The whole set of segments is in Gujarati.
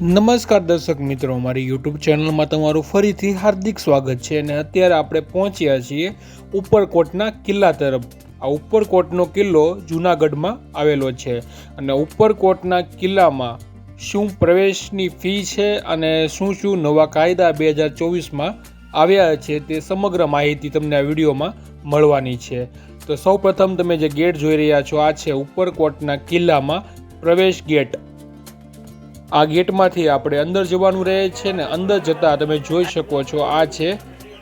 નમસ્કાર દર્શક મિત્રો, અમારી યુટ્યુબ ચેનલમાં તમારું ફરીથી હાર્દિક સ્વાગત છે અને અત્યારે આપણે પહોંચ્યા છીએ ઉપરકોટના કિલ્લા તરફ. આ ઉપરકોટનો કિલ્લો જૂનાગઢમાં આવેલો છે અને ઉપરકોટના કિલ્લામાં શું પ્રવેશની ફી છે અને શું શું નવા કાયદા બે હજાર ચોવીસમાં આવ્યા છે તે સમગ્ર માહિતી તમને આ વિડીયોમાં મળવાની છે. તો સૌપ્રથમ તમે જે ગેટ જોઈ રહ્યા છો, આ છે ઉપરકોટના કિલ્લામાં પ્રવેશ ગેટ. આ ગેટમાંથી આપણે અંદર જવાનું રહે છે ને અંદર જતાં તમે જોઈ શકો છો, આ છે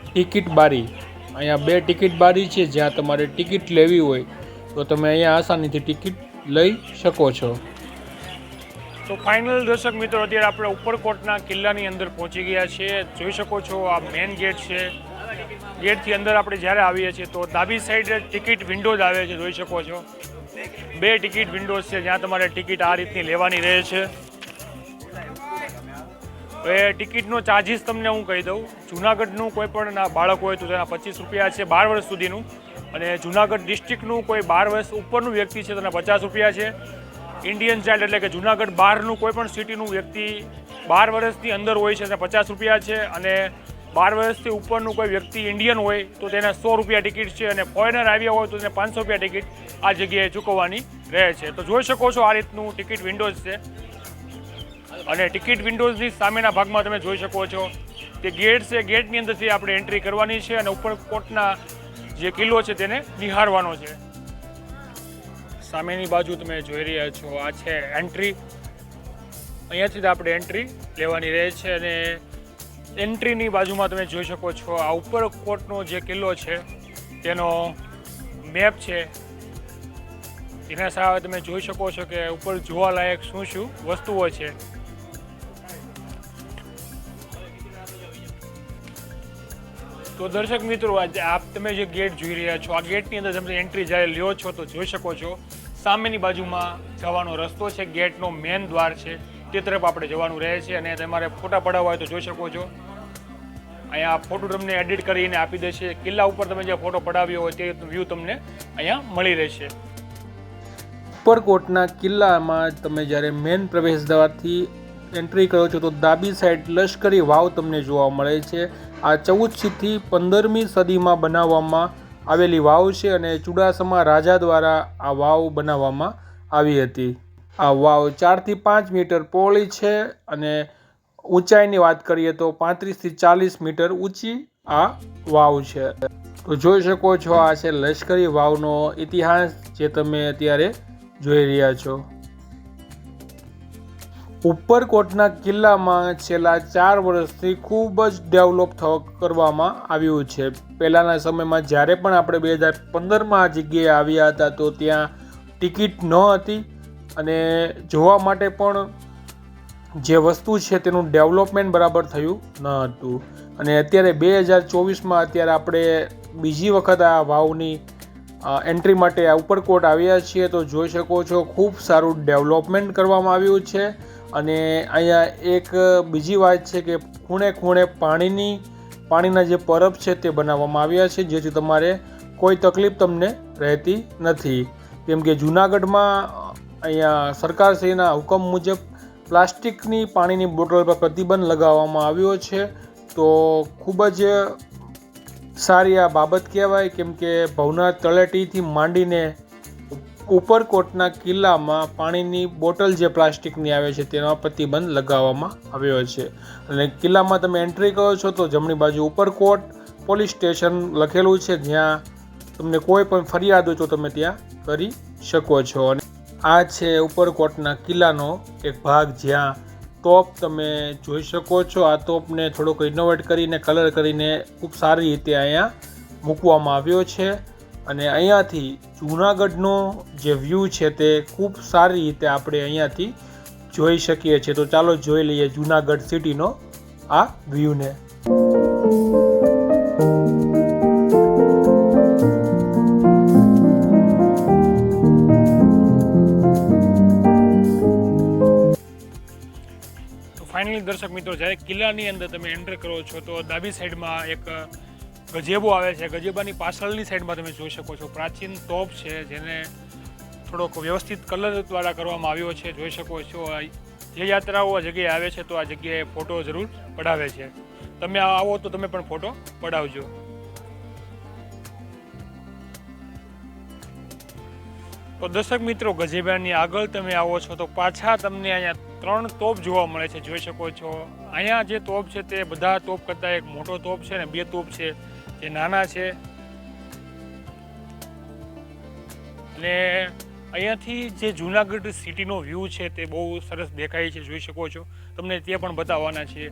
ટિકિટ બારી. અહીંયા બે ટિકિટ બારી છે, જ્યાં તમારે ટિકિટ લેવી હોય, તો તમે અહીંયા આસાનીથી ટિકિટ લઈ શકો છો. તો ફાઇનલ દર્શક મિત્રો, અત્યારે આપણે ઉપરકોટના કિલ્લાની અંદર પહોંચી ગયા છીએ જોઈ શકો છો, આ મેઇન ગેટ છે. ગેટથી અંદર આપણે જ્યારે આવીએ છીએ, તો ડાબી સાઈડ ટિકિટ વિન્ડોઝ આવે છે, જોઈ શકો છો. બે ટિકિટ વિન્ડોઝ છે, જ્યાં તમારે ટિકિટ આ રીતની લેવાની રહે છે. હવે ટિકિટનો ચાર્જિસ તમને હું કહી દઉં. જુનાગઢનું કોઈ પણ બાળક હોય તો તેના પચીસ રૂપિયા છે બાર વર્ષ સુધીનું. અને જુનાગઢ ડિસ્ટ્રિક્ટનું કોઈ બાર વર્ષ ઉપરનું વ્યક્તિ છે તેના પચાસ રૂપિયા છે. ઇન્ડિયન ચાઇલ્ડ એટલે કે જુનાગઢ બહારનું કોઈ પણ સિટીનું વ્યક્તિ બાર વર્ષથી અંદર હોય છે તેના પચાસ રૂપિયા છે. અને બાર વર્ષથી ઉપરનું કોઈ વ્યક્તિ ઇન્ડિયન હોય તો તેને સો રૂપિયા ટિકિટ છે. અને ફોરેનર આવ્યા હોય તો તેને પાંચસો રૂપિયા ટિકિટ આ જગ્યાએ ચૂકવવાની રહે છે. તો જોઈ શકો છો આ રીતનું ટિકિટ વિન્ડોઝ છે. અને ટિકિટ વિન્ડોઝની સામેના ભાગમાં તમે જોઈ શકો છો તે ગેટ છે, ગેટની અંદરથી આપણે એન્ટ્રી કરવાની છે અને ઉપર કોટના જે કિલ્લો છે તેને નિહાળવાનો છે. સામેની બાજુ તમે જોઈ રહ્યા છો, આ છે એન્ટ્રી. અહીંયાથી જ આપણે એન્ટ્રી લેવાની રહે છે અને એન્ટ્રીની બાજુમાં તમે જોઈ શકો છો, આ ઉપર કોટનો જે કિલ્લો છે તેનો મેપ છે. તેના સાથે તમે જોઈ શકો છો કે ઉપર જોવાલાયક શું શું વસ્તુઓ છે. તો દર્શક મિત્રો, આજે આપ તમે જે ગેટ જોઈ રહ્યા છો, આ ગેટની અંદર તમે એન્ટ્રી જ્યારે લ્યો છો તો જોઈ શકો છો, સામેની બાજુમાં જવાનો રસ્તો છે, ગેટનો મેન દ્વાર છે, તે તરફ આપણે જવાનું રહે છે અને તમારે ફોટા પડાવવા હોય તો જોઈ શકો છો. અહીંયા ફોટો તમને એડિટ કરીને આપી દેશે, કિલ્લા ઉપર તમે જે ફોટો પડાવ્યો હોય તે વ્યૂ તમને અહીંયા મળી રહેશે. ઉપરકોટના કિલ્લામાં તમે જ્યારે મેન પ્રવેશ દ્વારથી એન્ટ્રી કરો છો તો ડાબી સાઈડ લશ્કરી વાવ તમને જોવા મળે છે. આ ચૌદથી પંદરમી સદીમાં બનાવવામાં આવેલી વાવ છે અને ચુડાસમા રાજા દ્વારા આ વાવ બનાવવામાં આવી હતી. આ વાવ ચારથી પાંચ મીટર પહોળી છે અને ઊંચાઈની વાત કરીએ તો પાંત્રીસથી ચાલીસ મીટર ઊંચી આ વાવ છે. તો જોઈ શકો છો આ છે લશ્કરી વાવનો ઇતિહાસ જે તમે અત્યારે જોઈ રહ્યા છો. ઉપરકોટના કિલ્લામાં છેલ્લા ચાર વર્ષથી ખૂબ જ ડેવલપ કરવામાં આવ્યું છે. પહેલાંના સમયમાં જ્યારે પણ આપણે બે હજાર પંદરમાં આ જગ્યાએ આવ્યા હતા તો ત્યાં ટિકિટ ન હતી અને જોવા માટે પણ જે વસ્તુ છે તેનું ડેવલપમેન્ટ બરાબર થયું ન હતું. અને અત્યારે બે હજાર ચોવીસમાં અત્યારે આપણે બીજી વખત આ વાવની એન્ટ્રી માટે આ ઉપરકોટ આવ્યા છીએ તો જોઈ શકો છો ખૂબ સારું ડેવલપમેન્ટ કરવામાં આવ્યું છે. અને અહીંયા એક બીજી વાત છે કે ખૂણે ખૂણે પાણીની, પાણીના જે પરબ છે તે બનાવવામાં આવ્યા છે, જેથી તમારે કોઈ તકલીફ તમને રહેતી નથી. કેમ કે જૂનાગઢમાં અહીંયા સરકારશ્રીના હુકમ મુજબ પ્લાસ્ટિકની પાણીની બોટલ પર પ્રતિબંધ લગાવવામાં આવ્યો છે. તો ખૂબ જ સારી આ બાબત કહેવાય, કેમ કે ભવનાથ તળેટીથી માંડીને ઉપરકોટના કિલ્લામાં પાણીની બોટલ જે પ્લાસ્ટિકની આવે છે તેનો પ્રતિબંધ લગાવવામાં આવ્યો છે. અને કિલ્લામાં તમે એન્ટ્રી કરો છો તો જમણી બાજુ ઉપરકોટ પોલીસ સ્ટેશન લખેલું છે. જ્યાં તમને કોઈ પણ ફરિયાદ હોય તો તમે ત્યાં કરી શકો છો. અને આ છે ઉપરકોટના કિલ્લાનો એક ભાગ. જ્યાં ટોપ તમે જોઈ શકો છો. આ ટોપને થોડોક ઇનોવેટ કરીને કલર કરીને ખૂબ સારી રીતે અહીંયા મૂકવામાં આવ્યો છે. અને અહીંયાથી જૂનાગઢનો જે વ્યૂ છે તે ખૂબ સારી રીતે આપણે અહીંયાથી જોઈ શકીએ છીએ. તો ચાલો જોઈ લઈએ જૂનાગઢ સિટીનો આ વ્યૂને ફાઇનલી દર્શક મિત્રો, જ્યારે કિલ્લાની અંદર તમે એન્ટર કરો છો, તો ડાબી સાઈડમાં એક ગજેબો આવે છે. ગજેબાની પાછળની સાઈડમાં તમે જોઈ શકો છો. પ્રાચીન તોપ છે જેને થોડોક વ્યવસ્થિત કલર દ્વારા કરવામાં આવ્યો છે. જોઈ શકો છો જે યાત્રાઓ આ જગ્યાએ આવે છે તો આ જગ્યાએ ફોટો જરૂર પડાવે છે. તમે આવો તો તમે પણ ફોટો પડાવજો. તો દર્શક મિત્રો, ગજેબાની આગળ તમે આવો છો તો પાછા તમને અહીંયા ત્રણ તોપ જોવા મળે છે. જોઈ શકો છો, અહીંયા જે તોપ છે તે બધા તોપ કરતાં એક મોટો તોપ છે ને બે તોપ છે. જે નાના છે. અને અહીંયાથી જે જુનાગઢ સિટીનો વ્યૂ છે તે બહુ સરસ દેખાય છે, જોઈ શકો છો. તમને તે પણ બતાવવાના છે.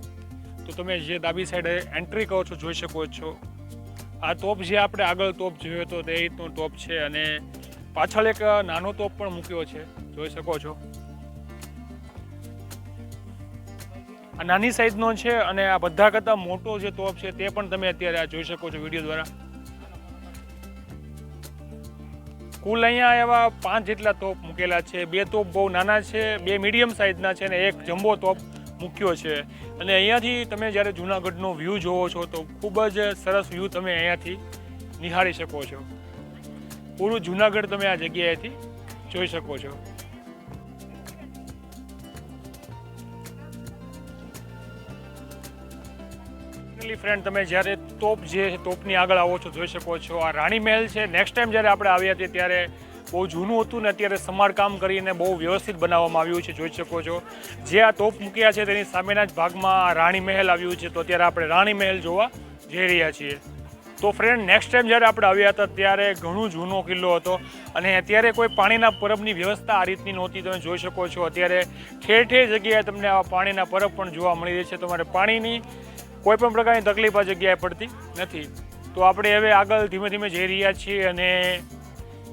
તો તમે જે ડાબી સાઈડે એન્ટ્રી કરો છો, જોઈ શકો છો. આ તોપ જે આપણે આગળ તોપ જોયો હતો તે રીતનો તોપ છે અને પાછળ એક નાનો તોપ પણ મૂક્યો છે, જોઈ શકો છો. આ નાની સાઈઝનો છે અને આ બધા કરતાં મોટો જે તોપ છે તે પણ તમે અત્યારે આ જોઈ શકો છો વીડિયો દ્વારા. કુલ અહીંયા એવા પાંચ જેટલા તોપ મૂકેલા છે. બે તોપ બહુ નાના છે, બે મીડિયમ સાઇઝના છે અને એક જમ્બો તોપ મૂક્યો છે. અને અહીંયાથી તમે જ્યારે જૂનાગઢનો વ્યૂ જોવો છો તો ખૂબ જ સરસ વ્યૂ તમે અહીંયાથી નિહાળી શકો છો. પૂરું જૂનાગઢ તમે આ જગ્યાએથી જોઈ શકો છો. ફાઇનલી ફ્રેન્ડ તમે જ્યારે તોપ જે તોપની આગળ આવો છો, જોઈ શકો છો. આ રાણી મહેલ છે. નેક્સ્ટ ટાઈમ જ્યારે આપણે આવ્યા હતા ત્યારે બહુ જૂનું હતું ને અત્યારે સમારકામ કરીને બહુ વ્યવસ્થિત બનાવવામાં આવ્યું છે, જોઈ શકો છો. જે આ તોપ મૂક્યા છે, તેની સામેના જ ભાગમાં રાણી મહેલ આવ્યું છે. તો અત્યારે આપણે રાણી મહેલ જોવા જઈ રહ્યા છીએ. તો ફ્રેન્ડ નેક્સ્ટ ટાઈમ જ્યારે આપણે આવ્યા હતા, ત્યારે ઘણું જૂનો કિલ્લો હતો અને અત્યારે કોઈ પાણીના પરબની વ્યવસ્થા આ રીતની નહોતી. તમે જોઈ શકો છો, અત્યારે ઠેર ઠેર જગ્યાએ તમને આવા પાણીના પરબ પણ જોવા મળી રહે છે. તમારે પાણીની કોઈ પણ પ્રકારની તકલીફ આ જગ્યાએ પડતી નથી. તો આપણે હવે આગળ ધીમે ધીમે જઈ રહ્યા છીએ અને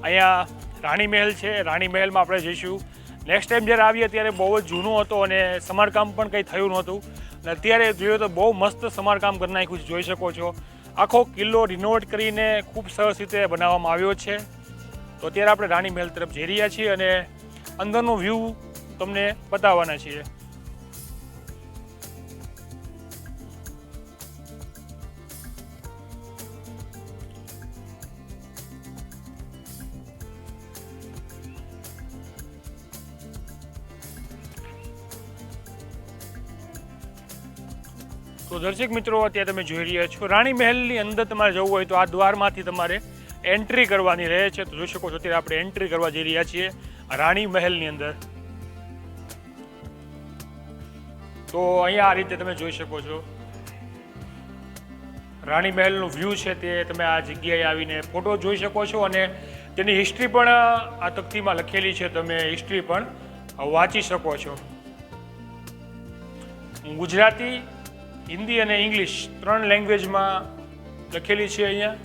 અહીંયા રાણી મહેલ છે. રાણી મહેલમાં આપણે જઈશું. નેક્સ્ટ ટાઈમ જ્યારે આવીએ ત્યારે બહુ જ જૂનો હતો અને સમારકામ પણ કંઈ થયું નહોતું. અને અત્યારે જોઈએ તો બહુ મસ્ત સમારકામ કરી નાખ્યું છે, જોઈ શકો છો. આખો કિલ્લો રિનોવેટ કરીને ખૂબ સરસ રીતે બનાવવામાં આવ્યો છે. તો અત્યારે આપણે રાણી મહેલ તરફ જઈ રહ્યા છીએ અને અંદરનો વ્યૂ તમને બતાવવાના છીએ. તો દર્શક મિત્રો, અત્યારે તમે જોઈ રહ્યા છો રાણી મહેલની અંદર તમારે જવું હોય તો આ દ્વારમાંથી તમારે એન્ટ્રી કરવાની રહે છે. તો જોઈ શકો છો, અત્યારે આપણે એન્ટ્રી કરવા જઈ રહ્યા છીએ રાણી મહેલની અંદર. તો અહીંયા આ રીતે તમે જોઈ શકો છો રાણી મહેલનું વ્યૂ છે તે. તમે આ જગ્યાએ આવીને ફોટો જોઈ શકો છો અને તેની હિસ્ટ્રી પણ આ તકતીમાં લખેલી છે. તમે હિસ્ટ્રી પણ વાંચી શકો છો. ગુજરાતી હિન્દી અને ઇંગ્લિશ ત્રણ લેંગ્વેજમાં લખેલી છે અહીંયા,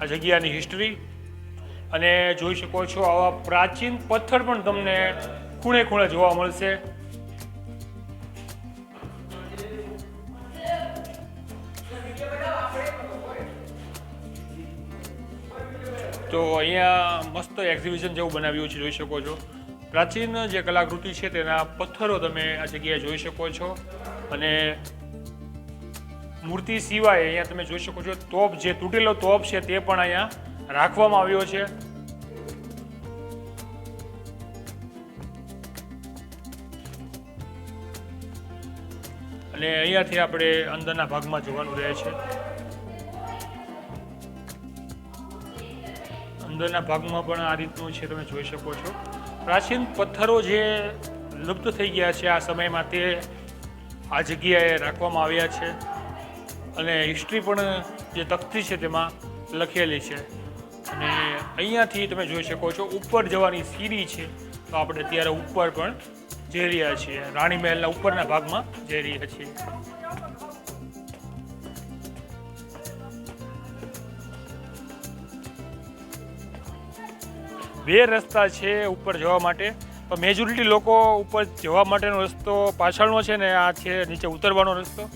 આ જગ્યાની હિસ્ટ્રી અને જોઈ શકો છો આવા પ્રાચીન પથ્થર પણ તમને ખૂણે ખૂણે જોવા મળશે. તો અહીંયા મસ્ત એક્ઝિબિશન જેવું બનાવ્યું છે, જોઈ શકો છો. પ્રાચીન જે કલાકૃતિ છે તેના પથ્થરો તમે આ જગ્યાએ જોઈ શકો છો. અને મૂર્તિ સિવાય અહીંયા તમે જોઈ શકો છો તોપ જે તૂટેલો તોપ છે તે પણ અહીંયા રાખવામાં આવ્યો છે. અને અહીંયાથી આપણે અંદરના ભાગમાં જોવાનું રહે છે. અંદરના ભાગમાં પણ આ રીતનું છે, તમે જોઈ શકો છો. પ્રાચીન પથ્થરો જે લુપ્ત થઈ ગયા છે આ સમયમાં તે આ જગ્યાએ રાખવામાં આવ્યા છે. અને હિસ્ટ્રી પણ જે તખતી છે તેમાં લખેલી છે. અને અહીંયાથી તમે જોઈ શકો છો, ઉપર જવાની સીડી છે. તો આપણે અત્યારે ઉપર પણ જઈ રહ્યા છીએ. રાણી મહેલના ઉપરના ભાગમાં જઈ રહ્યા છીએ. બે રસ્તા છે ઉપર જવા માટે. મેજોરિટી લોકો ઉપર જવા માટેનો રસ્તો પાછળનો છે ને આ છે નીચે ઉતરવાનો રસ્તો.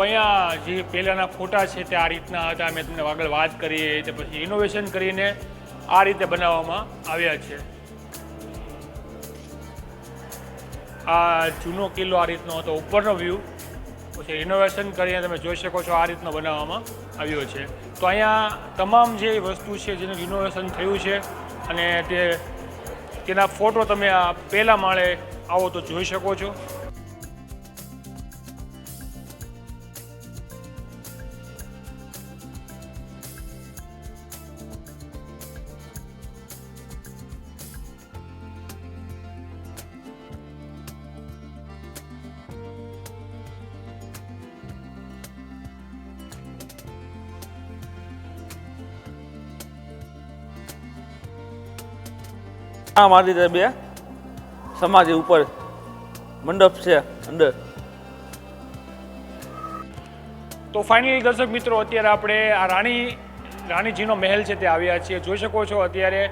તો અહીંયા જે પહેલાંના ફોટા છે તે આ રીતના હતા. મેં તમને આગળ વાત કરી એ પછી ઇનોવેશન કરીને આ રીતે બનાવવામાં આવ્યા છે. આ જૂનો કિલ્લો આ રીતનો હતો, ઉપરનો વ્યૂ પછી ઇનોવેશન કરીને તમે જોઈ શકો છો આ રીતનો બનાવવામાં આવ્યો છે. તો અહીંયા તમામ જે વસ્તુ છે જેનું ઇનોવેશન થયું છે અને તે, તેના ફોટો તમે આ પહેલા માળે આવો તો જોઈ શકો છો. મારી રીતે બે સમાધિ ઉપર મંડપ છે અંદર. તો ફાઇનલી દર્શક મિત્રો, અત્યારે આપણે આ રાણી, રાણીજીનો મહેલ છે તે આવ્યા છીએ. જોઈ શકો છો અત્યારે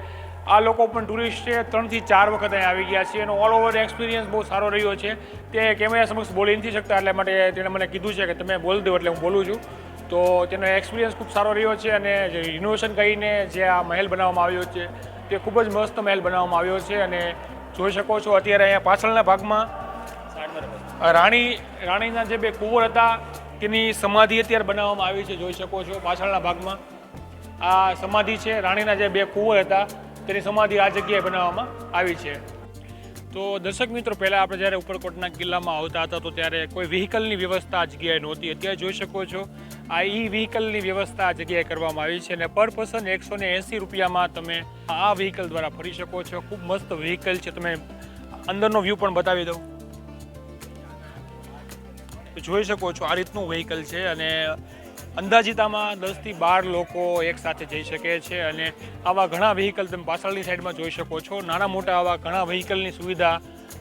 આ લોકો પણ ટુરિસ્ટ છે. ત્રણથી ચાર વખત અહીં આવી ગયા છે એનો ઓલ ઓવર એક્સપિરિયન્સ બહુ સારો રહ્યો છે. તે કેમેરા સમક્ષ બોલી નથી શકતા, એટલે માટે તેણે મને કીધું છે કે તમે બોલ દો એટલે હું બોલું છું. તો તેનો એક્સપિરિયન્સ ખૂબ સારો રહ્યો છે અને જે રિનોવેશન કરીને જે આ મહેલ બનાવવામાં આવ્યો છે તે ખૂબ જ મસ્ત મહેલ બનાવવામાં આવ્યો છે અને જોઈ શકો છો અત્યારે અહીંયા પાછળના ભાગમાં રાણી, રાણીના જે બે કુંવર હતા, તેની સમાધિ અત્યારે બનાવવામાં આવી છે, જોઈ શકો છો પાછળના ભાગમાં. આ સમાધિ છે, રાણીના જે બે કુંવર હતા, તેની સમાધિ આ જગ્યાએ બનાવવામાં આવી છે. તો દર્શક મિત્રો, પહેલાં આપણે જ્યારે ઉપરકોટના કિલ્લામાં આવતા હતા, તો ત્યારે કોઈ વ્હીકલની વ્યવસ્થા આ જગ્યાએ નહોતી. અત્યારે જોઈ શકો છો આ ઈ વ્હીકલની વ્યવસ્થા આ જગ્યાએ કરવામાં આવી છે અને પર પર્સન એકસો ને એંસી રૂપિયામાં તમે આ વ્હીકલ દ્વારા ફરી શકો છો. ખૂબ મસ્ત વ્હીકલ છે. તમે અંદરનો વ્યૂ પણ બતાવી દઉં. જોઈ શકો છો આ રીતનું વ્હીકલ છે અને અંદાજિતામાં દસથી બાર લોકો એકસાથે જઈ શકે છે અને આવા ઘણા વ્હીકલ તમે પાછળની સાઈડમાં જોઈ શકો છો. નાના મોટા આવા ઘણા વ્હીકલની સુવિધા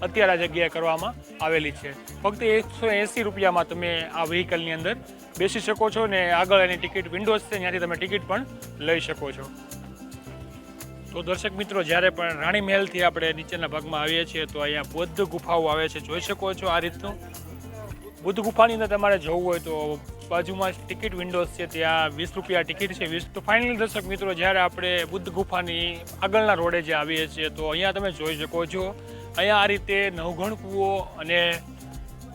અત્યારે આ જગ્યાએ કરવામાં આવેલી છે. ફક્ત એકસો એંસી રૂપિયામાં તમે આ વ્હીકલની અંદર બેસી શકો છો ને આગળ એની ટિકિટ વિન્ડોઝ છે, ત્યાંથી તમે ટિકિટ પણ લઈ શકો છો. તો દર્શક મિત્રો, જ્યારે પણ રાણી મહેલથી આપણે નીચેના ભાગમાં આવીએ છીએ, તો અહીંયા બુદ્ધ ગુફાઓ આવે છે. જોઈ શકો છો આ રીતનું. બુદ્ધ ગુફાની અંદર તમારે જવું હોય તો બાજુમાં ટિકિટ વિન્ડોઝ છે ત્યાં વીસ રૂપિયા ટિકિટ છે, વીસ. તો ફાઇનલી દર્શક મિત્રો, જ્યારે આપણે બુદ્ધ ગુફાની આગળના રોડે જે આવીએ છીએ, તો અહીંયા તમે જોઈ શકો છો, અહીંયા આ રીતે નવઘણ કૂવો અને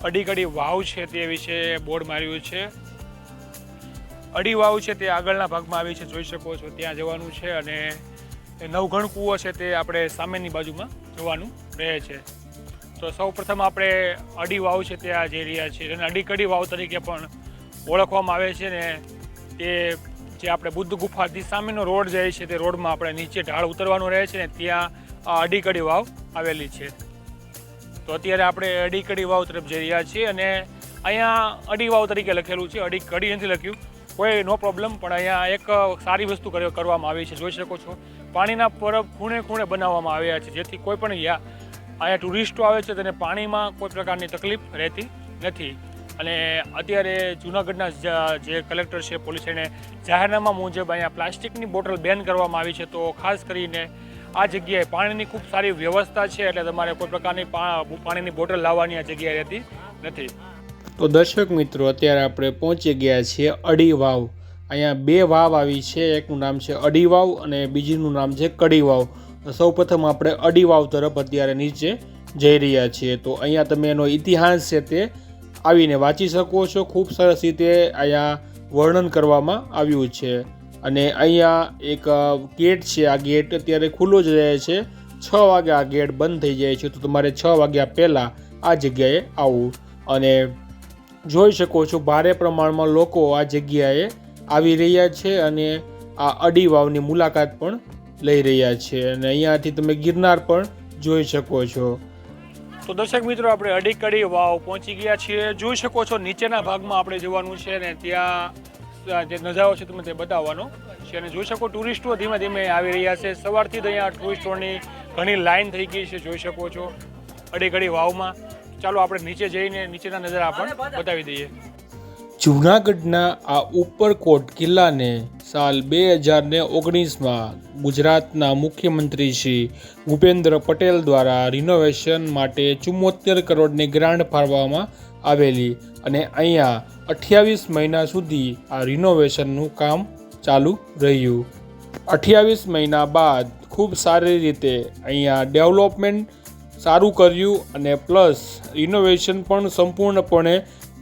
અડીકડી વાવ છે તે વિશે બોર્ડ માર્યું છે. અડી વાવ છે તે આગળના ભાગમાં આવી છે, જોઈ શકો છો, ત્યાં જવાનું છે અને નવઘણ કૂવો છે તે આપણે સામેની બાજુમાં જવાનું રહે છે. તો સૌ પ્રથમ આપણે અડી વાવ છે ત્યાં જઈ રહ્યા છીએ, અને અડીકડી વાવ તરીકે પણ ઓળખવામાં આવે છે ને તે જે આપણે બુદ્ધ ગુફાથી સામેનો રોડ જાય છે તે રોડમાં આપણે નીચે ઢાળ ઉતરવાનું રહે છે ને ત્યાં અડીકડી વાવ આવેલી છે. તો અત્યારે આપણે અડીકડી વાવ તરફ જઈ રહ્યા છીએ અને અહીંયા અડી વાવ તરીકે લખેલું છે અડી કડી નથી લખ્યું. કોઈ નો પ્રોબ્લેમ, પણ અહીંયા એક સારી વસ્તુ કરવામાં આવી છે, જોઈ શકો છો. પાણીના પર ખૂણે ખૂણે બનાવવામાં આવ્યા છે, જેથી કોઈ પણ અહીંયા ટુરિસ્ટો આવે છે, તેને પાણીમાં કોઈ પ્રકારની તકલીફ રહેતી નથી. અને અત્યારે જૂનાગઢના જે કલેક્ટર છે, પોલીસ એને જાહેરનામા મુજબ અહીંયા પ્લાસ્ટિકની બોટલ બેન કરવામાં આવી છે. તો ખાસ કરીને આ જગ્યાએ પાણીની ખૂબ સારી વ્યવસ્થા છે, એટલે તમારે કોઈ પ્રકારની પાણીની બોટલ લાવવાની આ જગ્યાએ રહેતી નથી. તો દર્શક મિત્રો, અત્યારે આપણે પહોંચી ગયા છીએ અડી વાવ અહીંયા બે વાવ આવી છે. એકનું નામ છે અડી વાવ અને બીજીનું નામ છે કડી વાવ સૌ પ્રથમ આપણે અડી વાવ તરફ અત્યારે નીચે જઈ રહ્યા છીએ. તો અહીંયા તમે એનો ઇતિહાસ છે તે આવીને વાંચી શકો છો. ખૂબ સરસ રીતે અહીંયા વર્ણન કરવામાં આવ્યું છે. અને અહીંયા એક ગેટ છે. આ ગેટ અત્યારે ખુલ્લો જ રહે છે. છ વાગે આ ગેટ બંધ થઈ જાય છે. તો તમારે છ વાગ્યા પહેલાં આ જગ્યાએ આવવું. અને જોઈ શકો છો, ભારે પ્રમાણમાં લોકો આ જગ્યાએ આવી રહ્યા છે અને આ અડી વાવની મુલાકાત પણ લઈ રહ્યા છે. અને અહીંયાથી તમે ગિરનાર પણ જોઈ શકો છો. તો દર્શક મિત્રો, આપણે અડી કડી વાવ પહોંચી ગયા છીએ. જોઈ શકો છો, નીચેના ભાગમાં આપણે જવાનું છે ને ત્યાં જે નજારો છે તમે તે બતાવવાનો છે. અને જોઈ શકો ટુરિસ્ટો ધીમે ધીમે આવી રહ્યા છે. સવારથી જ અહીંયા ટુરિસ્ટોની ઘણી લાઈન થઈ ગઈ છે, જોઈ શકો છો, અડીકડી વાવમાં. ચાલો, આપણે નીચે જઈને નીચેના નજારા પણ બતાવી દઈએ. જૂનાગઢના આ ઉપરકોટ કિલ્લાને સાલ બે હજાર ને ઓગણીસમાં ગુજરાતના મુખ્યમંત્રી શ્રી ભૂપેન્દ્ર પટેલ દ્વારા રિનોવેશન માટે ચુમ્મોતેર કરોડની ગ્રાન્ટ ફાળવવામાં આવેલી અને અહીંયા અઠ્યાવીસ મહિના સુધી આ રિનોવેશનનું કામ ચાલુ રહ્યું. અઠ્યાવીસ મહિના બાદ ખૂબ સારી રીતે અહીંયા ડેવલપમેન્ટ સારું કર્યું અને પ્લસ રિનોવેશન પણ સંપૂર્ણપણે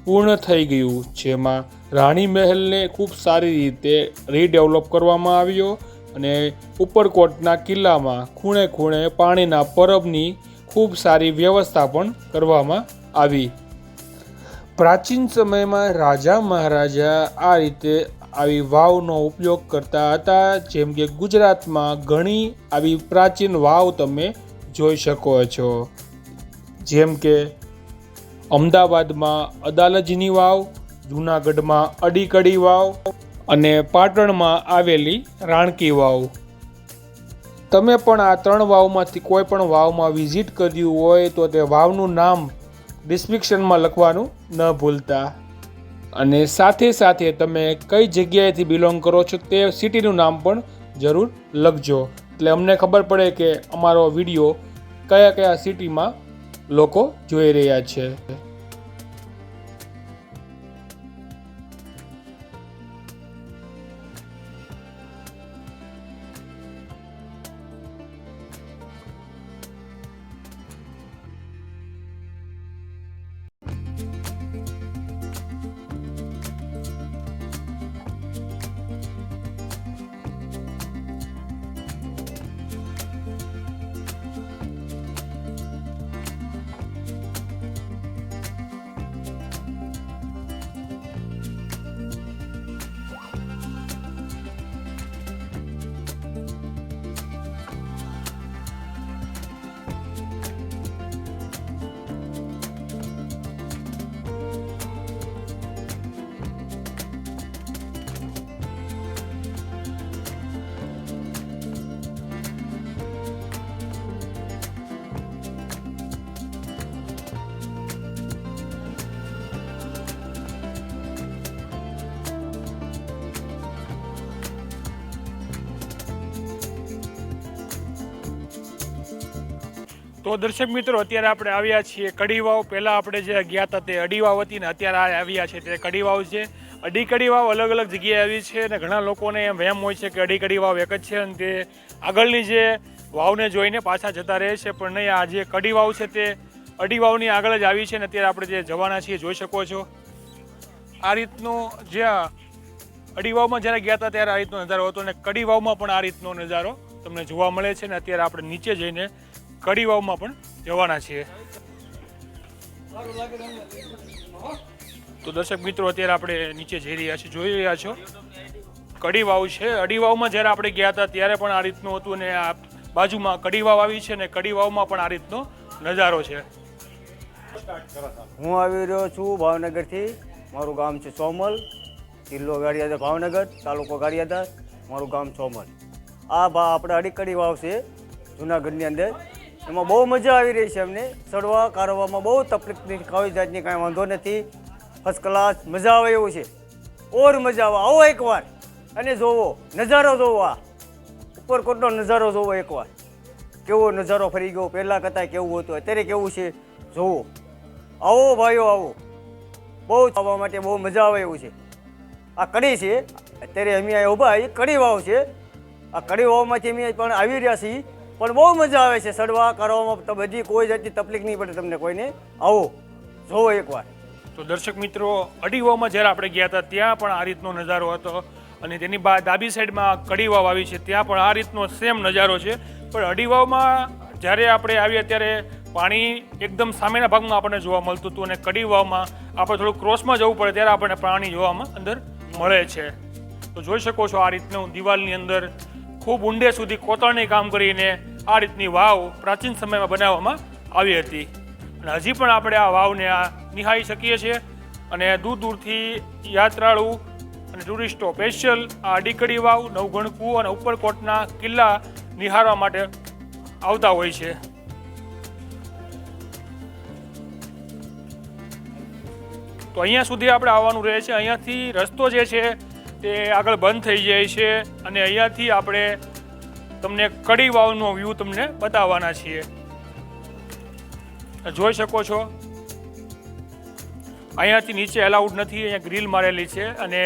પૂર્ણ થઈ ગયું, જેમાં રાણી મહેલને ખૂબ સારી રીતે રીડેવલપ કરવામાં આવ્યો અને ઉપરકોટના કિલ્લામાં ખૂણે ખૂણે પાણીના પરબની ખૂબ સારી વ્યવસ્થા પણ કરવામાં આવી. પ્રાચીન સમયમાં રાજા મહારાજા આ રીતે આવી વાવનો ઉપયોગ કરતા હતા, જેમ કે ગુજરાતમાં ઘણી આવી પ્રાચીન વાવ તમે જોઈ શકો છો. જેમ કે અમદાવાદમાં અદાલજની વાવ, જૂનાગઢમાં અડીકડી વાવ અને પાટણમાં આવેલી રાણકી વાવ. તમે પણ આ ત્રણ વાવમાંથી કોઈ પણ વાવમાં વિઝિટ કર્યું હોય તો તે વાવનું નામ ડિસ્ક્રિપ્શનમાં લખવાનું ન ભૂલતા. અને સાથે સાથે તમે કઈ જગ્યાએથી બિલોંગ કરો છો તે સિટીનું નામ પણ જરૂર લખજો. એટલે અમને ખબર પડે કે અમારો વીડિયો કયા કયા સિટીમાં લોકો જોઈ રહ્યા છે. તો દર્શક મિત્રો, અત્યારે આપણે આવ્યા છીએ કડીવાવ. પહેલાં આપણે જે ગયા હતા તે અડીવાવ હતી ને અત્યારે આવ્યા છે તે કડીવાવ છે. અડી કડીવાવ અલગ અલગ જગ્યાએ આવી છે અને ઘણા લોકોને એમ વહેમ હોય છે કે અડી કડીવાવ એક જ છે અને તે આગળની જે વાવને જોઈને પાછા જતા રહે છે. પણ નહીં, આ જે કડીવાવ છે તે અડીવાવની આગળ જ આવી છે ને અત્યારે આપણે જે જવાના છીએ, જોઈ શકો છો. આ રીતનો જે આ અડીવાવમાં જ્યારે ગયા હતા ત્યારે આ રીતનો નજારો હતો અને કડીવાવમાં પણ આ રીતનો નજારો તમને જોવા મળે છે ને અત્યારે આપણે નીચે જઈને કડીવાવમાં પણ જવાના છીએ. તો દર્શક મિત્રો, અત્યારે આપણે નીચે જઈ રહ્યા છીએ. જોઈ રહ્યા છો? કડીવાવ છે. અડીવાવમાં જ્યારે આપણે ગયા હતા, ત્યારે પણ આ રીતનું હતું અને આ બાજુમાં કડીવાવ આવી છે ને કડીવાવમાં પણ આ રીતનો નજારો છે. હું આવી રહ્યો છું ભાવનગરથી. મારું ગામ છે સોમલ. જિલ્લો ગાડિયાદર ભાવનગર, તાલુકો ગાડિયાદર મારું ગામ સોમલ. આ ભા આપણે અડીકડી વાવ છે જુનાગઢની અંદર. એમાં બહુ મજા આવી રહી છે અમને ચડવા, કારવામાં બહુ તકલીફ કોઈ જાતની કાંઈ વાંધો નથી. ફર્સ્ટ ક્લાસ મજા આવે એવું છે. ઓર મજા આવે. આવો એકવાર. અને જોવો, નજારો જોવો આ. ઉપરકોટનો નજારો જોવો એકવાર. કેવો નજારો ફરી ગયો? પહેલાં કરતાં કેવું હતું? અત્યારે કેવું છે? જોવો. આવો ભાઈઓ, આવો. બહુ થવા માટે બહુ મજા આવે એવું છે. આ કડી છે. અત્યારે અમે અહીંયા ઊભા એ કડી વાવ છે. આ કડી વાવમાંથી અમે પણ આવી રહ્યા છીએ. પણ બહુ મજા આવે છે સડવા કરવામાં તો બધી કોઈ જાતની તકલીફ નહીં પડે તમને કોઈને. આવો જોવો એકવાર. તો દર્શક મિત્રો અડીવામાં જ્યારે આપણે ગયા હતા, ત્યાં પણ આ રીતનો નજારો હતો. અને તેની બાદ ડાબી સાઈડમાં કડીવાવ આવી છે, ત્યાં પણ આ રીતનો સેમ નજારો છે. પણ અડીવાવમાં જ્યારે આપણે આવ્યા ત્યારે પાણી એકદમ સામેના ભાગમાં આપણને જોવા મળતું હતું અને કડીવાવમાં આપણે થોડું ક્રોસમાં જવું પડે ત્યારે આપણને પાણી જોવામાં અંદર મળે છે. તો જોઈ શકો છો આ રીતનું દિવાલની અંદર ખૂબ ઊંડે સુધી કોતરણી કામ કરીને આ રીતની વાવ પ્રાચીન સમયમાં બનાવવામાં આવી હતી. અને હજી પણ આપણે આ વાવને આ નિહાળી શકીએ છીએ. અને દૂર દૂરથી યાત્રાળુ અને ટુરિસ્ટો સ્પેશિયલ આ અડીકડી વાવ નવગણ કૂવો અને ઉપરકોટના કિલ્લા નિહાળવા માટે આવતા હોય છે. તો અહીંયા સુધી આપણે આવવાનું રહે છે. અહીંયાથી રસ્તો જે છે તે આગળ બંધ થઈ જાય છે. અને અહીંયાથી આપણે તમને કડી વાવનો વ્યૂ તમને બતાવવાના છીએ. જોઈ શકો છો. અહીંયાથી નીચે એલાઉડ નથી, અહીંયા ગ્રીલ મારેલી છે અને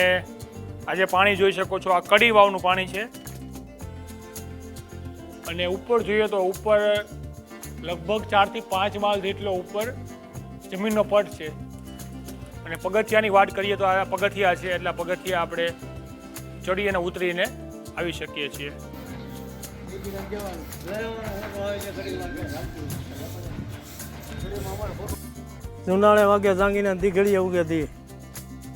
આજે પાણી જોઈ શકો છો, આ કડી વાવનું પાણી છે. અને ઉપર જોઈએ તો ઉપર લગભગ ચારથી પાંચ માળ જેટલો ઉપર જમીનનો પટ છે. અને પગથિયાની વાત કરીએ તો આ પગથિયા છે, એટલે પગથિયા આપણે ચડી અને ઉતરીને આવી શકીએ છીએ. જુનાળે વાગે જાંગીને દીઘડીએ ઉગેતી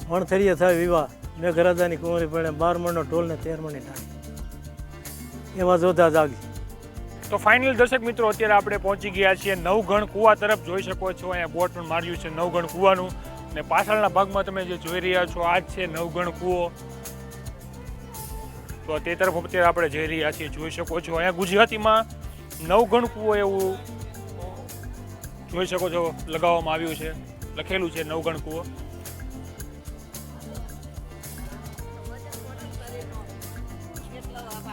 વણથરીએ થાય વિવાહ. મેં ઘરાદાની કુંવરી પડે. બાર મણનો ઢોલ ને તેર મણી નાખી એવા જોતા જાગી. તો ફાઇનલ દર્શક મિત્રો, અત્યારે આપણે પહોંચી ગયા છીએ નવગણ કુવા તરફ. જોઈ શકો છો, અહીંયા બોટ પણ માર્યું છે નવગણ કુવાનું. ને પાછળના ભાગમાં તમે જે જોઈ રહ્યા છો, આ જ છે નવગણ કુવો. તો તે તરફ અત્યારે આપણે જઈ રહ્યા છીએ. જોઈ શકો છો, અહીંયા ગુજરાતીમાં નવગણ કુવો એવું જોઈ શકો છો લગાવવામાં આવ્યું છે. લખેલું છે નવગણ કુવો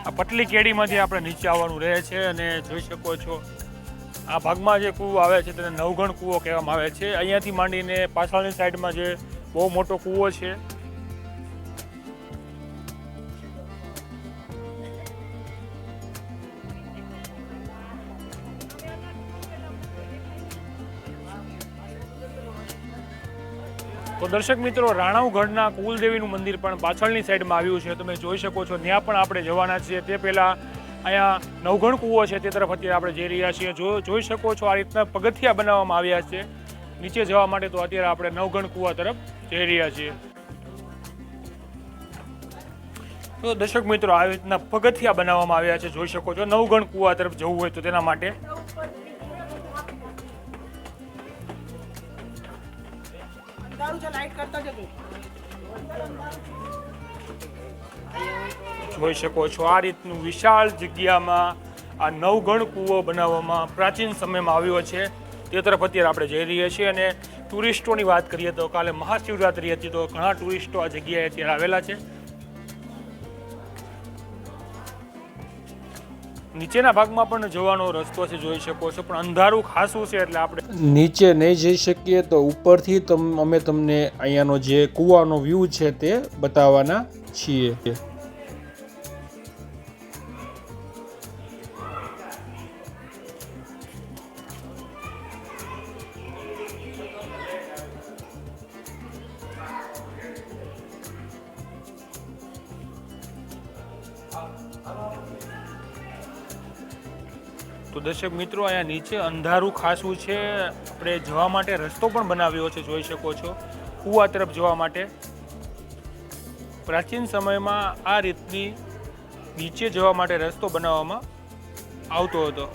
આ પટલી કેડીમાંથી આપણે નીચે આવવાનું રહે છે અને જોઈ શકો છો, આ ભાગમાં જે કૂવો આવે છે તેને નવગણ કૂવો કહેવામાં આવે છે. અહીંયાથી માંડીને પાછળની સાઈડમાં જે બહુ મોટો કૂવો છે તો દર્શક મિત્રો રાણાવગઢના કુલદેવીનું મંદિર પણ પાછળની સાઈડમાં આવ્યું છે. તમે જોઈ શકો છો, ત્યાં પણ આપણે જવાના છીએ. તે પહેલાં અહીંયા નવગણ કૂવો છે, તે તરફ અત્યારે આપણે જઈ રહ્યા છીએ. જો, જોઈ શકો છો, આ રીતના પગથિયા બનાવવામાં આવ્યા છે. નીચે જવા માટે તો અત્યારે આપણે નવગણ કૂવા તરફ જઈ રહ્યા છીએ. તો દર્શક મિત્રો આવી રીતના પગથિયા બનાવવામાં આવ્યા છે. જોઈ શકો છો નવગણ કૂવા તરફ જવું હોય તો તેના માટે જોઈ શકો છો, આ રીતનું વિશાળ જગ્યામાં આ નવગણ કૂવો બનાવવામાં પ્રાચીન સમયમાં આવ્યો છે. તે તરફ અત્યારે આપણે જઈ રહ્યા છીએ અને ટુરિસ્ટોની વાત કરીએ તો કાલે મહાશિવરાત્રિ હતી તો ઘણા ટુરિસ્ટો આ જગ્યાએ અત્યારે આવેલા છે. નીચેના ભાગમાં પણ જવાનો રસ્તો છે, જોઈ શકો છો. પણ અંધારું ખાસું છે એટલે આપણે નીચે નહીં જઈ શકીએ તો ઉપરથી અમે તમને અહીંયાનો જે કૂવાનો વ્યૂ છે તે બતાવવાના છીએ. દર્શક મિત્રો, અહીંયા નીચે અંધારું ખાસું છે. આપણે જવા માટે રસ્તો પણ બનાવ્યો છે, જોઈ શકો છો. કૂવા તરફ જવા માટે. પ્રાચીન સમયમાં આ રીતની નીચે જવા માટે રસ્તો બનાવવામાં આવતો હતો.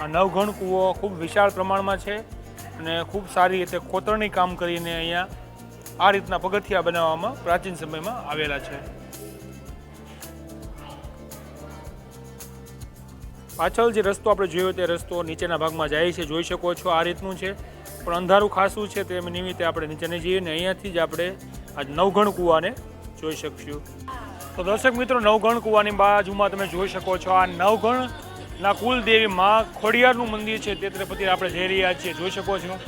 આ નવઘણ કૂવો ખૂબ વિશાળ પ્રમાણમાં છે અને ખૂબ સારી રીતે કોતરણી કામ કરીને અહીંયા આ રીતના પગથિયા બનાવવામાં પ્રાચીન સમયમાં આવેલા છે. પાછળ જે રસ્તો આપણે જોયો તે રસ્તો નીચેના ભાગમાં જાય છે, જોઈ શકો છો આ રીતનું છે. પણ અંધારું ખાસું છે તે નિમિત્તે આપણે નીચે નહીં જઈએ ને અહીંયાથી જ આપણે આ નવગણ કૂવાને જોઈ શકશું. તો દર્શક મિત્રો, નવગણ કૂવાની બાજુમાં તમે જોઈ શકો છો આ નવગણના કુલદેવી માં ખોડિયારનું મંદિર છે, તે તરફ આપણે જઈ રહ્યા છીએ. જોઈ શકો છો.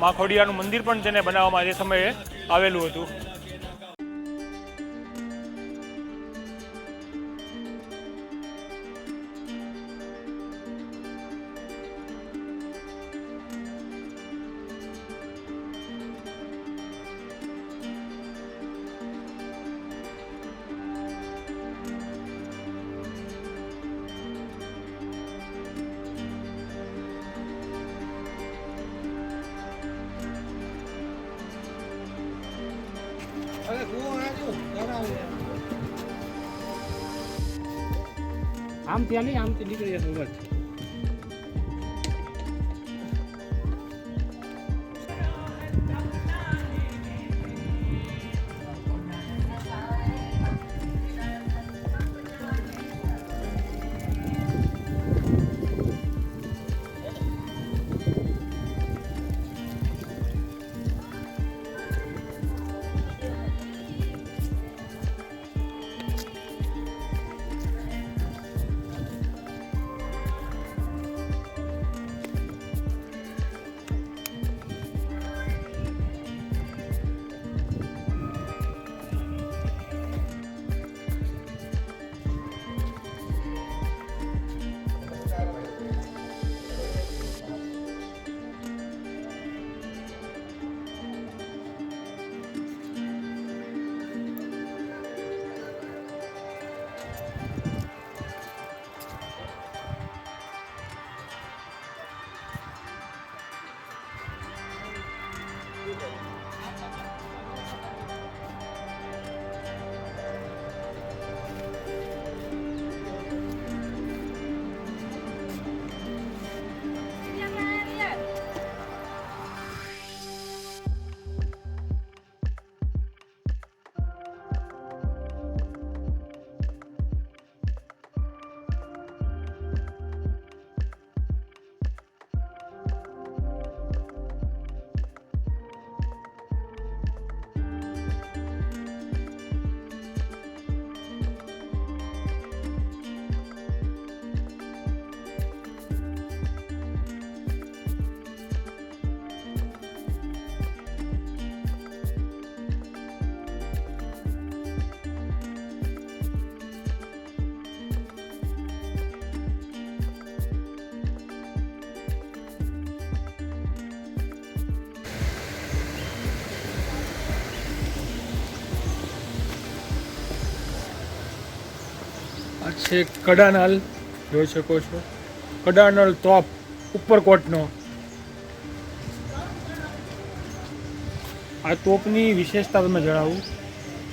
માં ખોડિયારનું મંદિર પણ તેને બનાવવામાં તે સમયે આવેલું હતું. આમ ત્યાં નહીં આમથી નીકળી જશે ઊભા છે કડાનલ, જોઈ શકો છો. કડાનલ તોપ ઉપરકોટનો આ તોપની વિશેષતા તમે જણાવું.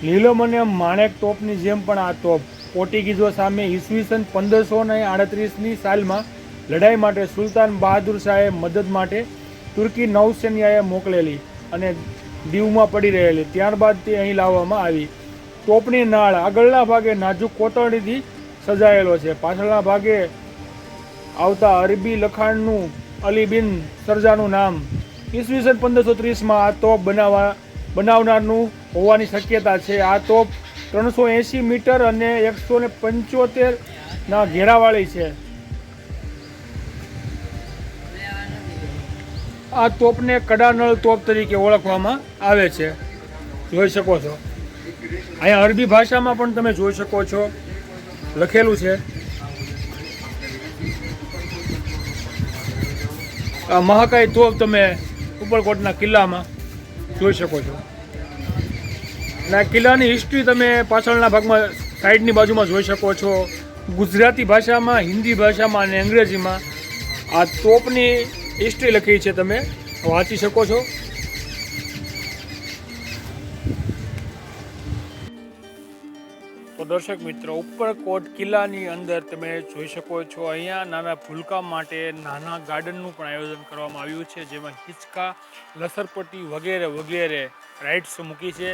લીલમ અને માણેક તોપની જેમ પણ આ તોપ. પોર્ટુગીઝો સામે ઈસવીસન પંદરસો ને આડત્રીસની સાલમાં લડાઈ માટે સુલતાન બહાદુર શાહે મદદ માટે તુર્કી નૌસેનિયાએ મોકલેલી અને દીવમાં પડી રહેલી. ત્યારબાદ તે અહીં લાવવામાં આવી. તોપની નાળ આગળના ભાગે નાજુક કોતરણીથી સજાયેલો છે. પાછળના ભાગે આવતા અરબી લખાણનું અલી બિન સરજાનું નામ. ઈસવીસન પંદરસો ત્રીસમાં આ તોપ બનાવવા, બનાવનારનું હોવાની શક્યતા છે. આ તોપ ત્રણસો એંસી મીટર અને એકસો ને પંચોતેરના ઘેરાવાળી છે. આ તોપને કડાનળ તોપ તરીકે ઓળખવામાં આવે છે. જોઈ શકો છો. અહીંયા અરબી ભાષામાં પણ તમે જોઈ શકો છો. લખેલું છે. આ મહાકાય તોપ તમે ઉપરકોટના કિલ્લામાં જોઈ શકો છો. અને આ કિલ્લાની હિસ્ટ્રી તમે પાછળના ભાગમાં સાઈડની બાજુમાં જોઈ શકો છો. ગુજરાતી ભાષામાં, હિન્દી ભાષામાં અને અંગ્રેજીમાં આ તોપની હિસ્ટ્રી લખી છે તમે વાંચી શકો છો. દર્શક મિત્રો, ઉપરકોટ કિલ્લાની અંદર તમે જોઈ શકો છો, અહીંયા નાના ભૂલકા માટે નાના ગાર્ડનનું પણ આયોજન કરવામાં આવ્યું છે, જેમાં હિંચકા, લસરપટ્ટી વગેરે વગેરે રાઇડ્સ મૂકી છે.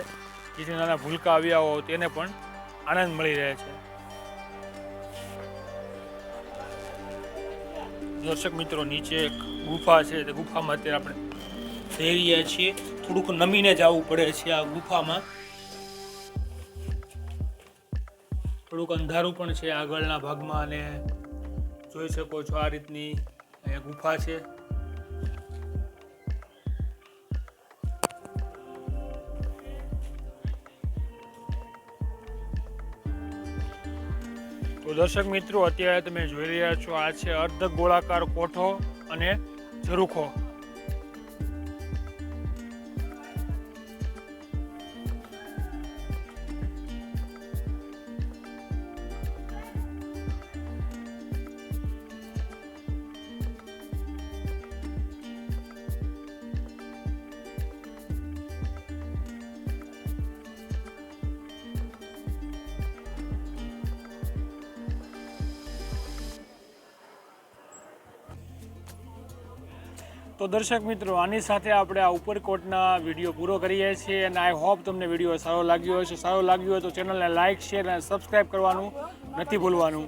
જેથી નાના ભૂલકા આવ્યા હો તેને પણ આનંદ મળી રહે છે. દર્શક મિત્રો, નીચે એક ગુફા છે, તે ગુફામાં અત્યારે આપણે જઈ રહ્યા છીએ. થોડુંક નમીને જવું પડે છે આ ગુફામાં. થોડુંક અંધારું પણ છે આગળના ભાગમાં અને જોઈ શકો છો આ રીતની અહીંયા ગુફા છે. તો દર્શક મિત્રો, અત્યારે તમે જોઈ રહ્યા છો, આ છે અર્ધ ગોળાકાર કોઠો અને ઝરૂખો. દર્શક મિત્રો, આની સાથે આપણે આ ઉપરકોટના વીડિયો પૂરો કરીએ છીએ અને આઈ હોપ તમને વીડિયો સારો લાગ્યો હશે. સારો લાગ્યો હોય તો ચેનલને લાઇક શેર અને સબસ્ક્રાઈબ કરવાનું નથી ભૂલવાનું.